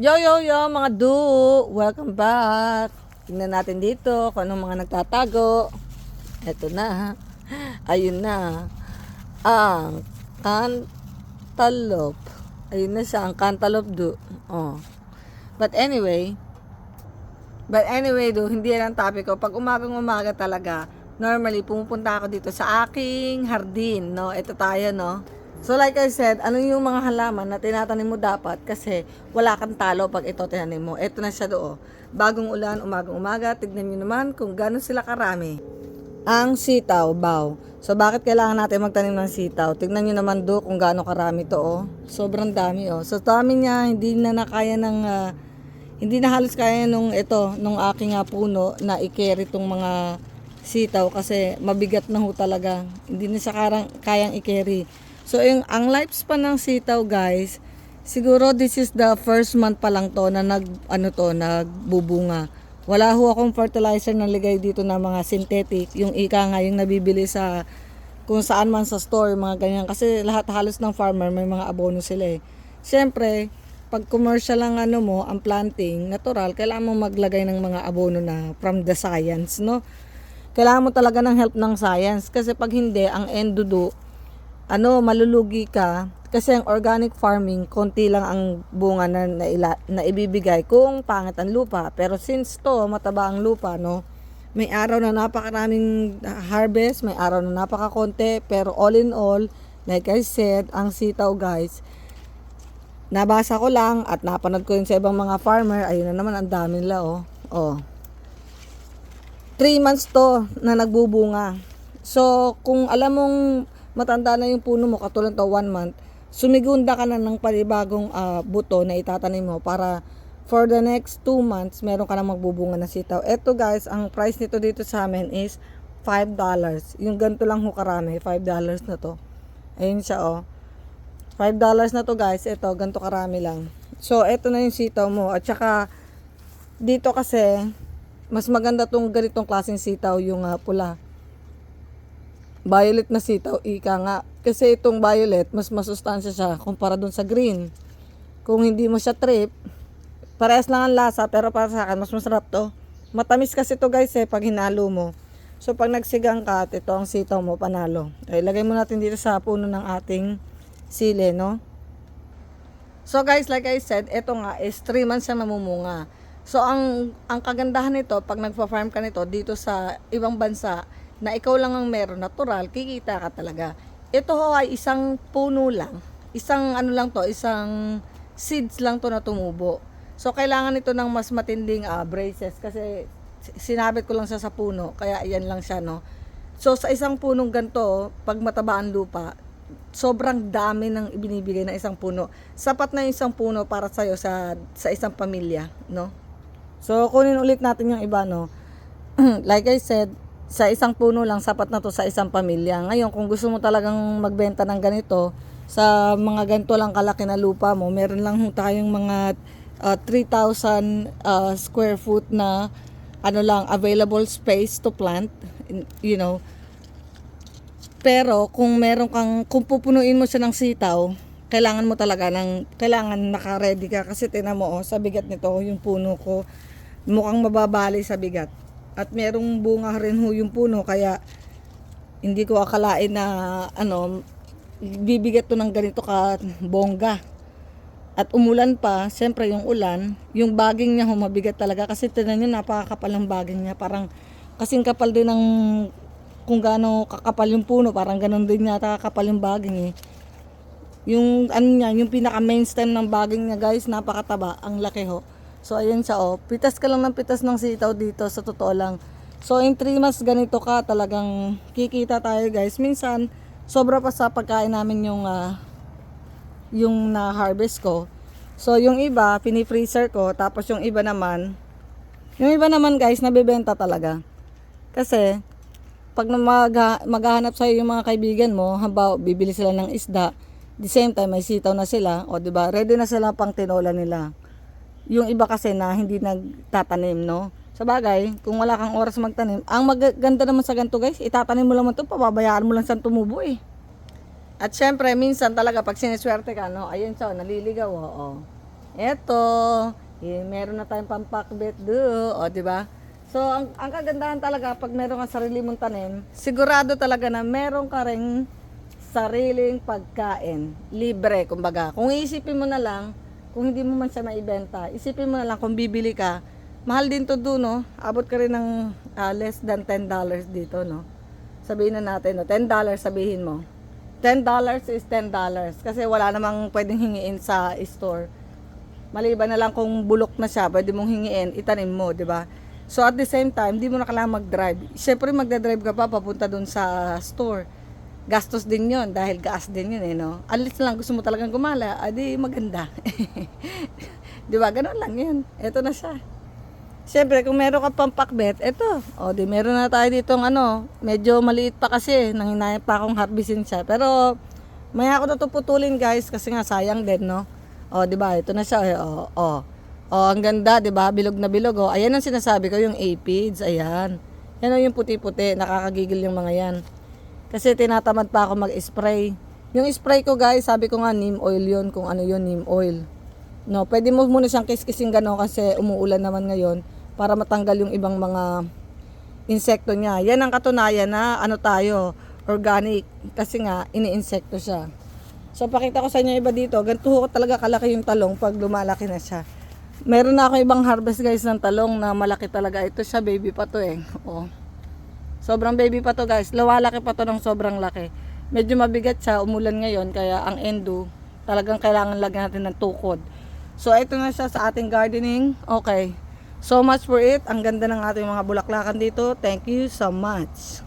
Yo, yo, yo, mga du! Welcome back! Tingnan natin dito kung anong mga nagtatago. Ito na. Ayun na. Ang cantaloupe. Ayun na siya, ang cantaloupe du. Oh. But anyway, but anyway do, hindi yan ang topic ko. Pag umagang umaga talaga, normally pumupunta ako dito sa aking hardin, no? Ito tayo, no? So like I said, ano yung mga halaman na tinatanim mo dapat kasi wala kang talo pag ito tinanim mo. Ito na siya doon. Bagong ulan, umagang umaga, tignan nyo naman kung gano'n sila karami. Ang sitaw, baw. So bakit kailangan natin magtanim ng sitaw? Tignan nyo naman do kung gaano karami to oh. Sobrang dami oh. So dami niya, hindi na nakaya ng ah, hindi na halos kaya nung ito, nung aking ah, puno na i-carry tong mga sitaw kasi mabigat na ho talaga. Hindi na siya karang, kayang i-carry. So yung ang lifespan ng sitaw guys, siguro this is the first month pa lang to na nag ano to nagbubunga. Wala ho akong fertilizer na ligay dito na mga synthetic, yung ika nga yung nabibili sa kung saan man sa store, mga ganyan. Kasi lahat halos ng farmer may mga abono sila eh. Siyempre, pag commercial lang ano mo, ang planting, natural, kailangan mo maglagay ng mga abono na from the science, no? Kailangan mo talaga ng help ng science. Kasi pag hindi, ang endudo, ano, malulugi ka. Kasi ang organic farming, konti lang ang bunga na, na, ila, na ibibigay kung pangit ang lupa. Pero since to, mataba ang lupa, no? May araw na napakaraming harvest, may araw na napakakonti. Pero all in all, like I said, ang sitaw guys, nabasa ko lang at napanood ko yun sa ibang mga farmer. Ayun na naman, ang dami nila, oh. Oh. 3 months to na nagbubunga. So, kung alam mong matanda na yung puno mo, katulad to 1 month, sumigunda ka na ng panibagong ah, buto na itatanim mo para for the next 2 months, meron ka na magbubunga na sitaw. Ito guys, ang price nito dito sa amin is $5. Yung ganito lang ho karami, $5 na to. Ayun siya oh. $5 na to guys, ito, ganito karami lang. So, ito na yung sitaw mo. At saka, dito kasi, mas maganda tong ganitong klaseng sitaw yung ah, pula. Violet na sitaw, ika nga. Kasi itong violet, mas masustansya siya kumpara dun sa green. Kung hindi mo siya trip, parehas lang ang lasa, pero para sa akin, mas masarap to. Matamis kasi to guys eh, pag hinalo mo. So pag nagsigang ka at ito ang sitaw mo, panalo. Ay, lagay mo natin dito sa puno ng ating sili, no? So guys, like I said, ito nga is 3 months siya mamumunga. So ang ang kagandahan nito pag nagfa-farm ka nito dito sa ibang bansa na ikaw lang ang meron natural, kikita ka talaga. Ito ho ay isang puno lang. Isang ano lang to, isang seeds lang to na tumubo. So kailangan ito ng mas matinding ah, braces kasi sinabit ko lang siya sa puno, kaya yan lang siya no. So sa isang punong ganito, pag mataba ang lupa, sobrang dami ng ibinibigay ng isang puno. Sapat na yung isang puno para sa'yo sa, sa isang pamilya, no? So, kunin ulit natin yung iba, no? like I said, sa isang puno lang, sapat na to sa isang pamilya. Ngayon, kung gusto mo talagang magbenta ng ganito, sa mga ganito lang kalaki na lupa mo, meron lang tayong mga ah, 3,000 ah, square foot na ano lang, available space to plant, you know, pero kung meron kang, kung pupunuin mo siya ng sitaw, kailangan mo talaga ng, kailangan naka-ready ka kasi tinan mo oh, sa bigat nito yung puno ko, mukhang mababali sa bigat. At merong bunga rin ho yung puno kaya hindi ko akalain na ano, bibigat to ng ganito ka bongga. At umulan pa, siyempre yung ulan, yung baging niya humabigat talaga kasi tinan nyo napakakapal ng baging niya. Parang kasing kapal din ng kung gaano kakapal yung puno, parang ganun din yata kakapal yung baging eh. Yung ano niya, yung pinaka main stem ng baging niya guys, napakataba, ang laki ho. So ayun siya oh, pitas ka lang ng pitas ng sitaw dito sa totoo lang. So in 3 months ganito ka, talagang kikita tayo guys. Minsan, sobra pa sa pagkain namin yung ah, yung na-harvest ko. So, yung iba, pinifreezer ko. Tapos yung iba naman, yung iba naman guys, nabibenta talaga. Kasi, pag mag- maghahanap sa'yo yung mga kaibigan mo, habaw, bibili sila ng isda, the same time, may sitaw na sila, o ba ready na sila pang tinola nila. Yung iba kasi na hindi nagtatanim, no? Sa bagay, kung wala kang oras magtanim, ang maganda naman sa ganito guys, itatanim mo lang ito, pababayaan mo lang sa tumubo eh. At syempre, minsan talaga pag siniswerte ka, no, ayun siya, naliligaw, oo. Eto, eh, meron na tayong pampakbet do, o di ba? So, ang, ang kagandahan talaga pag meron kang sarili mong tanim, sigurado talaga na meron ka ring sariling pagkain, libre, kumbaga. Kung iisipin mo na lang, kung hindi mo man siya maibenta, isipin mo na lang kung bibili ka, mahal din to do, no? Abot ka rin ng ah, less than $10 dito, no? Sabihin na natin, no? $10 sabihin mo. $10 is $10 kasi wala namang pwedeng hingiin sa store. Maliban na lang kung bulok na siya, pwede mong hingiin, itanim mo, di ba? So at the same time, di mo na kailangan mag-drive. Siyempre magda-drive ka pa papunta dun sa store. Gastos din yon dahil gas din yun eh, no? Alis lang, gusto mo talagang gumala, adi maganda. di ba? Ganun lang yun. Ito na siya. Siyempre, kung meron ka pang pakbet, eto. O, di meron na tayo ditong ano, medyo maliit pa kasi, nanginaya pa akong harbisin siya. Pero, maya ako na to putulin guys, kasi nga sayang din, no? O, di ba? Ito na siya. eh. O, o. O, ang ganda, di ba? Bilog na bilog. O, ayan ang sinasabi ko, yung aphids. Ayan. Yan o yung puti-puti. Nakakagigil yung mga yan. Kasi tinatamad pa ako mag-spray. Yung spray ko guys, sabi ko nga neem oil yun, kung ano yun, neem oil. No, pwede mo muna siyang kiskising gano'n kasi umuulan naman ngayon para matanggal yung ibang mga insekto niya. Yan ang katunayan na ano tayo, organic. Kasi nga, ini-insekto siya. So, pakita ko sa inyo iba dito. Ganito ko talaga kalaki yung talong pag lumalaki na siya. Meron na ako ibang harvest guys ng talong na malaki talaga. Ito siya, baby pa to eh. Oh. Sobrang baby pa to guys. Lumalaki pa to ng sobrang laki. Medyo mabigat siya, umulan ngayon. Kaya ang endo, talagang kailangan lagyan natin ng tukod. So, ito na siya sa ating gardening. Okay. So much for it. Ang ganda ng ating mga bulaklakan dito. Thank you so much.